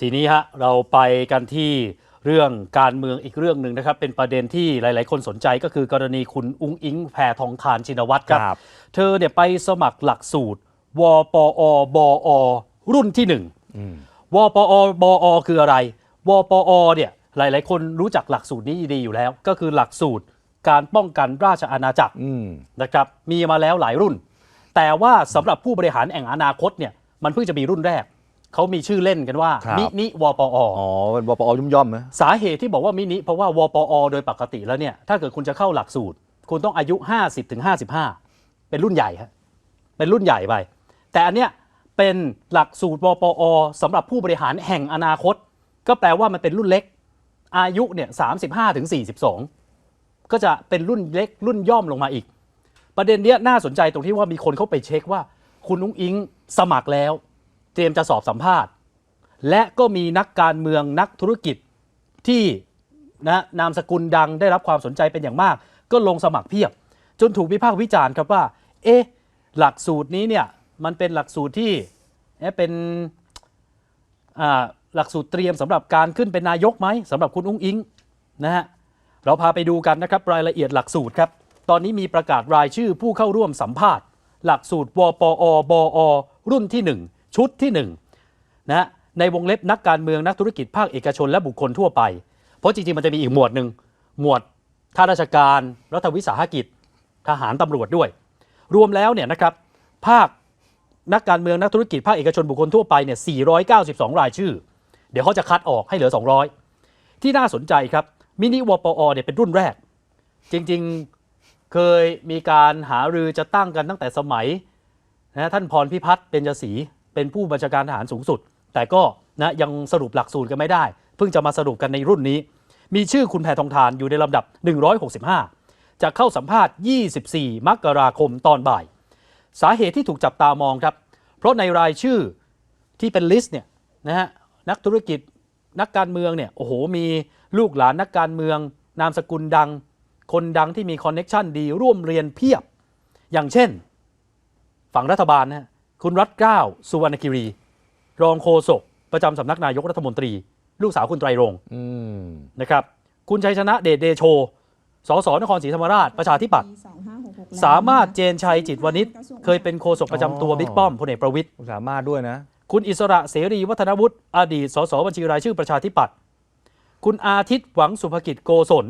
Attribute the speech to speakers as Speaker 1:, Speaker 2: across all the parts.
Speaker 1: ทีนี้ฮะเราไปกันที่เรื่องการเมืองอีกเรื่องหนึ่งนะครับ เป็นประเด็นที่หลาย ๆ คนสนใจก็คือกรณีคุณอุ้งอิงแพทองทานชินวัตรครับ
Speaker 2: ครับ
Speaker 1: เธอเนี่ยไปสมัครหลักสูตร วปอบอ รุ่นที่หนึ่ง
Speaker 2: อืม
Speaker 1: วปอบอ คืออะไร วปอเนี่ยหลาย ๆ คนรู้จักหลักสูตรนี้ดีอยู่แล้ว ก็คือหลักสูตรการป้องกันราชอาณาจักร
Speaker 2: อืม
Speaker 1: นะครับ มีมาแล้วหลายรุ่น แต่ว่าสำหรับผู้บริหารแห่งอนาคตเนี่ยมันเพิ่งจะมีรุ่นแรก เขามีชื่อเล่นกันว่า
Speaker 2: ครับ
Speaker 1: มินิวปอ
Speaker 2: อ๋อเป็นวปอย่อมย่อมๆนะ
Speaker 1: สาเหตุที่บอกว่ามินิเพราะว่าวปอ โดยปกติแล้วเนี่ย ถ้าเกิดคุณจะเข้าหลักสูตร คุณต้องอายุ 50ถึง55 เป็นรุ่นใหญ่ฮะเป็นรุ่นใหญ่ไป แต่อันเนี้ยเป็นหลักสูตรวปอสำหรับผู้บริหารแห่งอนาคต ก็แปลว่ามันเป็นรุ่นเล็ก อายุเนี่ย35ถึง42 ก็จะเป็นรุ่นเล็กรุ่นย่อมลงมาอีก ประเด็นเนี้ยน่าสนใจตรงที่ว่ามีคนเข้าไปเช็คว่า คุณนุ้งอิงสมัครแล้ว เตรียมจะสอบสัมภาษณ์ และก็มีนักการเมืองนักธุรกิจที่นะนามสกุลดังได้รับความสนใจเป็นอย่างมาก ก็ลงสมัครเพียบ จนถูกวิพากษ์วิจารณ์ครับว่า เอ๊ะหลักสูตรนี้เนี่ยมันเป็นหลักสูตรที่เป็นหลักสูตรเตรียมสำหรับการขึ้นเป็นนายกไหมสำหรับคุณอุ้งอิงนะฮะเราพาไปดูกันนะครับรายละเอียดหลักสูตรครับ ตอนนี้มีประกาศรายชื่อผู้เข้าร่วมสัมภาษณ์ หลักสูตรวปอบอรุ่นที่1 ชุดที่1นะฮะในวงเล็บนักการเมืองนักธุรกิจภาคเอกชนและบุคคลทั่วไป เพราะจริงๆมันจะมีอีกหมวดหนึ่งหมวดข้าราชการรัฐวิสาหกิจทหารตำรวจด้วย รวมแล้วเนี่ยนะครับภาคนักการเมืองนักธุรกิจภาคเอกชนบุคคลทั่วไปเนี่ย 492 รายชื่อ เดี๋ยวเขาจะคัดออกให้เหลือ 200 ที่น่าสนใจครับมินิวปอเนี่ยเป็นรุ่นแรก จริงๆเคยมีการหารือจะตั้งกันตั้งแต่สมัยนะท่านพรพิพัฒน์เบญจศรี เป็นผู้บัญชาการทหารสูงสุด แต่ก็นะยังสรุปหลักสูตรกันไม่ได้ เพิ่งจะมาสรุปกันในรุ่นนี้ มีชื่อคุณแพทองทานอยู่ในลำดับ 165 จะเข้าสัมภาษณ์ 24 มกราคมตอนบ่าย สาเหตุที่ถูกจับตามองครับ เพราะในรายชื่อที่เป็นลิสต์เนี่ยนะฮะนักธุรกิจนักการเมืองเนี่ยโอ้โหมีลูกหลานนักการเมือง นามสกุลดัง คนดังที่มีคอนเน็ชันดีร่วมเรียนเพียบ อย่างเช่น ฝั่งรัฐบาลนะฮะ คุณรัฐเกล้าสุวรรณคิรี รองโฆษกประจำสำนักนายกรัฐมนตรี ลูกสาวคุณไตรรงค์
Speaker 2: อืม
Speaker 1: นะครับ คุณชัยชนะเดชเดโช สสนครศรีธรรมราชประชาธิปัตย์
Speaker 3: 2566
Speaker 1: สามารถเจนชัยจิตวณิชเคยเป็นโฆษกประจำตัวบิ๊กป้อมพลเอกประวิตย
Speaker 2: สามารถด้วยนะ
Speaker 1: คุณอิสระเสรีวัฒนวุฒิอดีตสสบัญชีรายชื่อประชาธิปัตย์คุณอาทิตย์หวังสุภกิจโกศล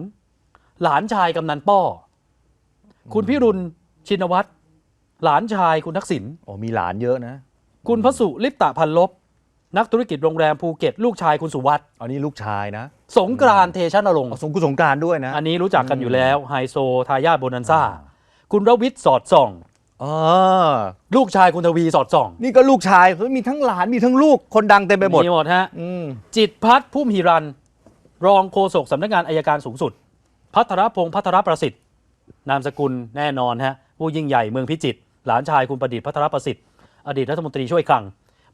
Speaker 1: หลานชายกำนันป้อ คุณพิรุณชินวัตร หลานชายคุณทักษิณ
Speaker 2: โอ้มีหลานเยอะนะ
Speaker 1: คุณพระสุลิปตะพันลบ นักธุรกิจโรงแรมภูเก็ต ลูกชายคุณสุวัต
Speaker 2: อันนี้ลูกชายนะ
Speaker 1: สงกรานต์เทชะนรงค์
Speaker 2: เอาสงกุสงกรารด้วยนะ
Speaker 1: อันนี้รู้จักกันอยู่แล้วไฮโซทายาทโบนันซ่า คุณรวิทย์สอดส่อง
Speaker 2: อ๋อ
Speaker 1: ลูกชายคุณทวีสอดส่อง
Speaker 2: นี่ก็ลูกชายเขามีทั้งหลานมีทั้งลูกคนดังเต็มไปหมด
Speaker 1: มีหมดฮะ
Speaker 2: อืม
Speaker 1: จิตรพัฒน์พุ่มหิรัน รองโฆษกสำนักงานอายการสูงสุด พัทรพงศ์พัทรประสิทธิ์ นามสกุลแน่นอนฮะ ผู้ยิ่งใหญ่เมืองพิจิตร หลานชายคุณประดิษฐ์พัทรประสิทธิ์ อดีตรัฐมนตรีช่วยคลัง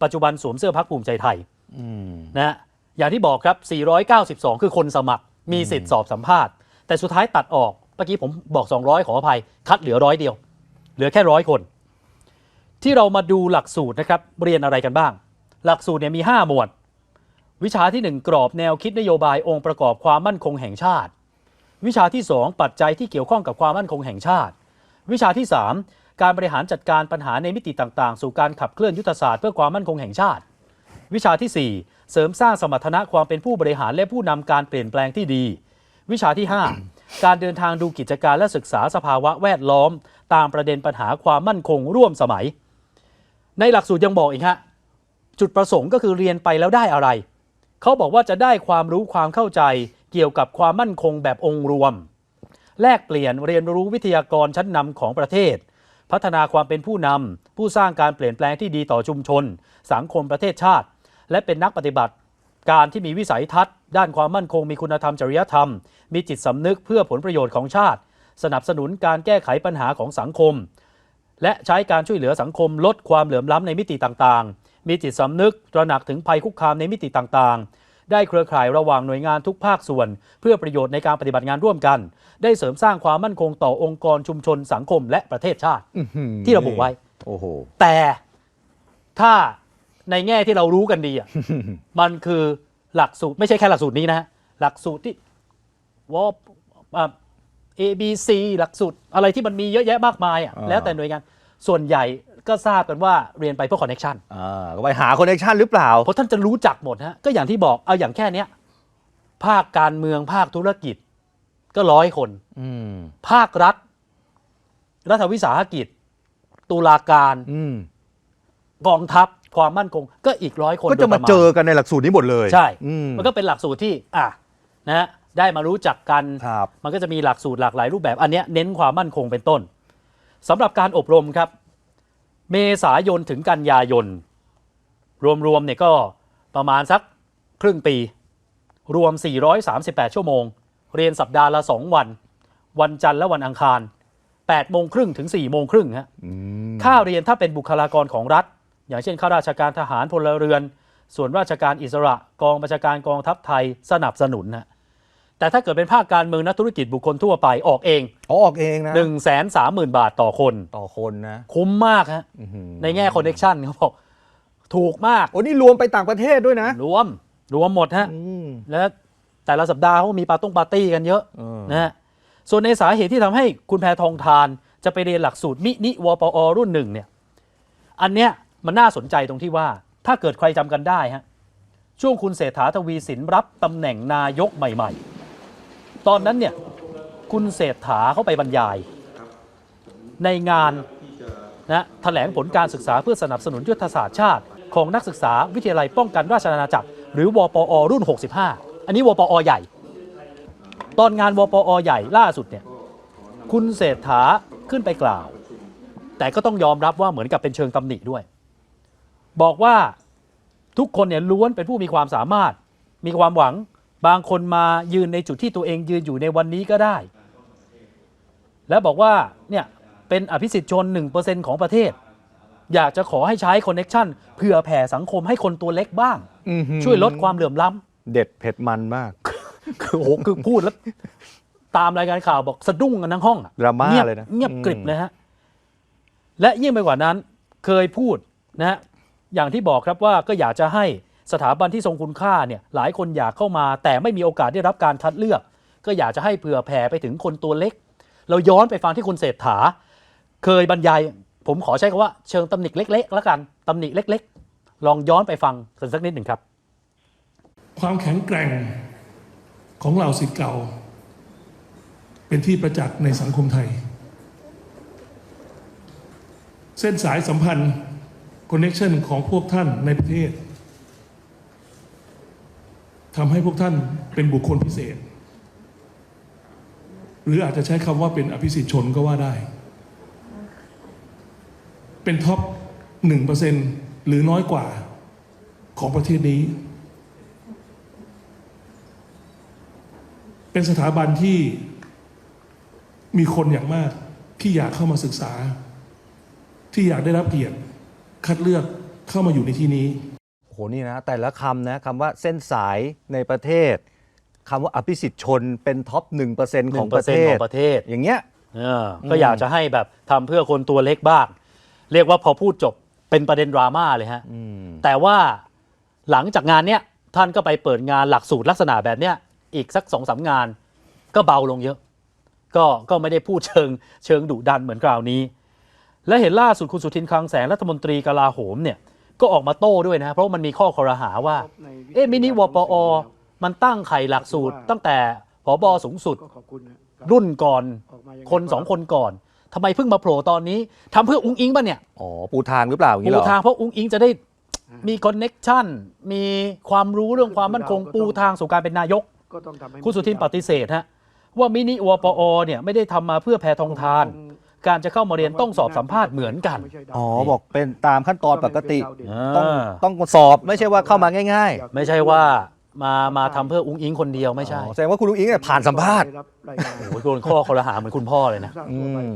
Speaker 1: ปัจจุบันสวมเสื้อพักภูมิใจไทย
Speaker 2: อืม
Speaker 1: นะฮะอย่างที่บอกครับ 492 คือคนสมัคร มีสิทธิ์สอบสัมภาษณ์ แต่สุดท้ายตัดออก เมื่อกี้ผมบอก 200 ขออภัย คัดเหลือร้อยเดียว เหลือแค่ร้อยคน ที่เรามาดูหลักสูตรนะครับ เรียนอะไรกันบ้าง หลักสูตรเนี่ยมี 5 หมวด วิชาที่ 1 กรอบแนวคิดนโยบายองค์ประกอบความมั่นคงแห่งชาติ วิชาที่ 2 ปัจจัยที่เกี่ยวข้องกับความมั่นคงแห่งชาติ วิชาที่ 3 การบริหารจัดการปัญหาในมิติต่างๆ สู่การขับเคลื่อนยุทธศาสตร์เพื่อความมั่นคงแห่งชาติ วิชาที่ 4 เสริมสร้างสมรรถนะความเป็นผู้บริหารและผู้นำการเปลี่ยนแปลงที่ดี วิชาที่ 5 การเดินทางดูกิจการและศึกษาสภาวะแวดล้อม ตามประเด็นปัญหาความมั่นคงร่วมสมัย ในหลักสูตรยังบอกอีกฮะจุดประสงค์ก็คือเรียนไปแล้วได้อะไร เขาบอกว่าจะได้ความรู้ความเข้าใจเกี่ยวกับความมั่นคงแบบองค์รวม แลกเปลี่ยนเรียนรู้วิทยากรชั้นนำของประเทศ พัฒนาความเป็นผู้นำผู้สร้างการเปลี่ยนแปลงที่ดีต่อชุมชน สังคมประเทศชาติ และเป็นนักปฏิบัติ การที่มีวิสัยทัศน์ ด้านความมั่นคงมีคุณธรรมจริยธรรม มีจิตสำนึกเพื่อผลประโยชน์ของชาติ สนับสนุนการแก้ไขปัญหาของสังคม และใช้การช่วยเหลือสังคมลดความเหลื่อมล้ำในมิติต่างๆ มีจิตสำนึกตระหนักถึงภัยคุกคามในมิติต่างๆ ได้เครือข่ายระหว่างหน่วยงานทุกภาคส่วน เพื่อประโยชน์ในการปฏิบัติงานร่วมกัน ได้เสริมสร้างความมั่นคงต่อองค์กรชุมชนสังคมและประเทศชาติ
Speaker 2: อื้อหือ
Speaker 1: ที่ระบุไว้
Speaker 2: โอ้โห
Speaker 1: แต่ถ้าในแง่ที่เรารู้กันดีอะ มันคือหลักสูตรไม่ใช่แค่หลักสูตรนี้นะฮะหลักสูตรที่วอ A B C หลักสูตรอะไรที่มันมีเยอะแยะมากมายอะ
Speaker 2: อ่า
Speaker 1: แล้วแต่หน่วยงาน ส่วนใหญ่ ก็ทราบกันว่าเรียนไปเพื่อคอนเน c ชัน
Speaker 2: อ่าก็ไปหาคอนเนคชันหรือเปล่า
Speaker 1: เพราะท่านจะรู้จักหมดฮะก็อย่างที่บอกเอาอย่างแค่เนี้ยภาคการเมืองภาคธุรกิจ ก็ร้อยคน
Speaker 2: อืม
Speaker 1: ภาครัฐ รัฐวิสาหกิจ ตุลาการ
Speaker 2: อืม
Speaker 1: กองทัพความมั่นคง ก็อีกร้อยคน
Speaker 2: ก็จะมา
Speaker 1: โดยประณ
Speaker 2: เจอกันในหลักสูตรนี้หมดเลย
Speaker 1: ใช่
Speaker 2: อืม
Speaker 1: มันก็เป็นหลักสูตรที่ อะ นะฮะได้มารู้จักกัน
Speaker 2: ครับ
Speaker 1: มันก็จะมีหลักสูตรหลากหลายรูปแบบ อันเนี้ยเน้นความมั่นคงเป็นต้นสำหรับการอบรมครับ เมษายนถึงกันยายน รวมๆเนี่ยก็ประมาณสักครึ่งปี รวม 438 ชั่วโมง เรียนสัปดาห์ละ 2 วัน วันจันทร์และวันอังคาร8โมงครึ่งถึง4โมงครึ่งฮะ
Speaker 2: อืม
Speaker 1: ค่าเรียนถ้าเป็นบุคลากรของรัฐ อย่างเช่นข้าราชการทหารพลเรือน ส่วนราชการอิสระกองบัญชาการกองทัพไทยสนับสนุนนะ แต่ถ้าเกิดเป็นภาคการเมืองนักธุรกิจบุคคลทั่วไปออกเอง
Speaker 2: อ๋อออกเองนะ
Speaker 1: 1 3 0 0 0 0บาทต่อคน
Speaker 2: ต่อคนนะ
Speaker 1: คุ้มมากฮะ
Speaker 2: อื้อหือ
Speaker 1: ในแง่คอนเน็ชันเขาบอกถูกมาก
Speaker 2: โอ้นี่รวมไปต่างประเทศด้วยนะ
Speaker 1: รวม รวมหมดฮะ
Speaker 2: อืม
Speaker 1: แล้วแต่ละสัปดาห์เขามีปาร์ต้งปาร์ตี้กันเยอะ
Speaker 2: เออ
Speaker 1: นะฮะส่วนในสาเหตุที่ทำให้คุณแพทองทานจะไปเรียนหลักสูตรมินิวปอรุ่นหนึ่งเนี่ยอันเนี้ยมันน่าสนใจตรงที่ว่าถ้าเกิดใครจำกันได้ฮะช่วงคุณเศรษฐาทวีสินรับตำแหน่งนายกใหม่ๆ ตอนนั้นเนี่ยคุณเศรษฐาเขาไปบรรยาย ในงานนะแถลงผลการศึกษาเพื่อสนับสนุนยุทธศาสตร์ชาติ ของนักศึกษาวิทยาลัยป้องกันราชอาณาจักร หรือวปอรุ่น 65 อันนี้วปอใหญ่ ตอนงานวปอใหญ่ล่าสุดเนี่ยคุณเศรษฐาขึ้นไปกล่าว แต่ก็ต้องยอมรับว่าเหมือนกับเป็นเชิงตำหนิด้วย บอกว่าทุกคนเนี่ยล้วนเป็นผู้มีความสามารถ มีความหวัง บางคนมายืนในจุดที่ตัวเองยืนอยู่ในวันนี้ก็ได้ และบอกว่าเนี่ยเป็นอภิสิทธิชน 1%ของประเทศ อยากจะขอให้ใช้คอนเน็ชันเพื่อแผ่สังคมให้คนตัวเล็กบ้าง
Speaker 2: อื้อหือ
Speaker 1: ช่วยลดความเหลื่อมล้ำ
Speaker 2: เด็ดเผ็ดมันมาก
Speaker 1: คือโอ้โหคือพูดแล้ว ตามรายการข่าวบอกสะดุ้งกันทั้งห้องอะ
Speaker 2: ดราม่า
Speaker 1: เงียบ
Speaker 2: เลยนะ
Speaker 1: เงียบ
Speaker 2: อืม
Speaker 1: กริบเลยฮะ และยิ่งไปกว่านั้นเคยพูดนะฮะอย่างที่บอกครับว่าก็อยากจะให้ สถาบันที่ทรงคุณค่าเนี่ยหลายคนอยากเข้ามา แต่ไม่มีโอกาสได้รับการคัดเลือก ก็อยากจะให้เผื่อแผ่ไปถึงคนตัวเล็ก เราย้อนไปฟังที่คุณเศรษฐา เคยบรรยาย ผมขอใช้คำว่าเชิงตำหนิเล็กๆแล้วกันตำหนิเล็ก ๆ ลองย้อนไปฟังกันสักนิดหนึ่งครับ
Speaker 3: ความแข็งแกร่งของเหล่าสิทธิ์เก่า เป็นที่ประจักษ์ในสังคมไทย เส้นสายสัมพันธ์คอนเน t ชันของพวกท่านในประเทศ ทำให้พวกท่านเป็นบุคคลพิเศษ หรืออาจจะใช้คำว่าเป็นอภิสิทธิชนก็ว่าได้ เป็นท็อปหนึ่งเปอร์เซ็นหรือน้อยกว่าของประเทศนี้ เป็นสถาบันที่มีคนอย่างมากที่อยากเข้ามาศึกษา ที่อยากได้รับเกียรติคัดเลือกเข้ามาอยู่ในที่นี้
Speaker 2: โอ้โหนี่นะแต่ละคำนะคำว่าเส้นสายในประเทศคำว่าอภิสิทธิ์ชนเป็นท็อป1%ของประเท
Speaker 1: 1%ข
Speaker 2: ศ
Speaker 1: องประเทศ
Speaker 2: อย่างเงี้ย
Speaker 1: เออก็อยากจะให้แบบทำเพื่อคนตัวเล็กบ้าง เรียกว่าพอพูดจบเป็นประเด็นดราม่าเลยฮะ
Speaker 2: อืม
Speaker 1: แต่ว่าหลังจากงานเนี้ยท่านก็ไปเปิดงานหลักสูตรลักษณะแบบเนี้ยอีกสักสองสามงาน ก็เบาลงเยอะ ก็ก็ไม่ได้พูดเชิงเชิงดุดันเหมือนคราวนี้ และเห็นล่าสุดคุณสุทินคลังแสงรัฐมนตรีกลาโหมเนี่ย ก็ออกมาโต้ด้วยนะ เพราะมันมีข้อคอรหาว่า เอ๊ะมินิวปอ มันตั้งไข่หลักสูตร ตั้งแต่ผบสูงสุด
Speaker 4: ก็ขอบคุณนะ
Speaker 1: รุ่นก่อน
Speaker 4: ออกมายังไง
Speaker 1: คนสองคนก่อนทำไมเพิ่งมาโผล่ตอนนี้ทำเพื่ออุ้งอิงป่ะเนี่ย
Speaker 2: อ๋อปูทางหรือเปล่าอย่าง
Speaker 1: ปู
Speaker 2: นี้เหรอ
Speaker 1: ทางเพราะอุ้งอิงจะได้มีคอนเน็กชันมีความรู้เรื่องความมั่นคงปูทางสู่การเป็นนายก
Speaker 4: ก็ต้องทำให้
Speaker 1: คุณสุทินปฏิเสธฮะว่ามินิวปอเนี่ยไม่ได้ทำมาเพื่อแพทองทาน การจะเข้ามาเรียนต้องสอบสัมภาษณ์เหมือนกัน
Speaker 4: ไม่ใช่ดาว
Speaker 2: อ๋อบอกเป็นตามขั้นตอนปกติ
Speaker 1: อ่า
Speaker 2: ต้องต้องสอบไม่ใช่ว่าเข้ามาง่าย
Speaker 1: ไม่ใช่ว่ามามาทำเพื่ออุ้งอิงคนเดียวไม่
Speaker 2: ๆ
Speaker 1: ใช่
Speaker 2: อ๋อแสดงว่าคุณลุงอิงเนี่ยผ่านสัมภาษณ์
Speaker 4: ได้รับรายงาน
Speaker 1: โอ้โหโดนข้อคอรหาเหมือนคุณพ่อเลยนะ
Speaker 4: สร้าง
Speaker 2: อื
Speaker 4: ตัวไป
Speaker 2: ม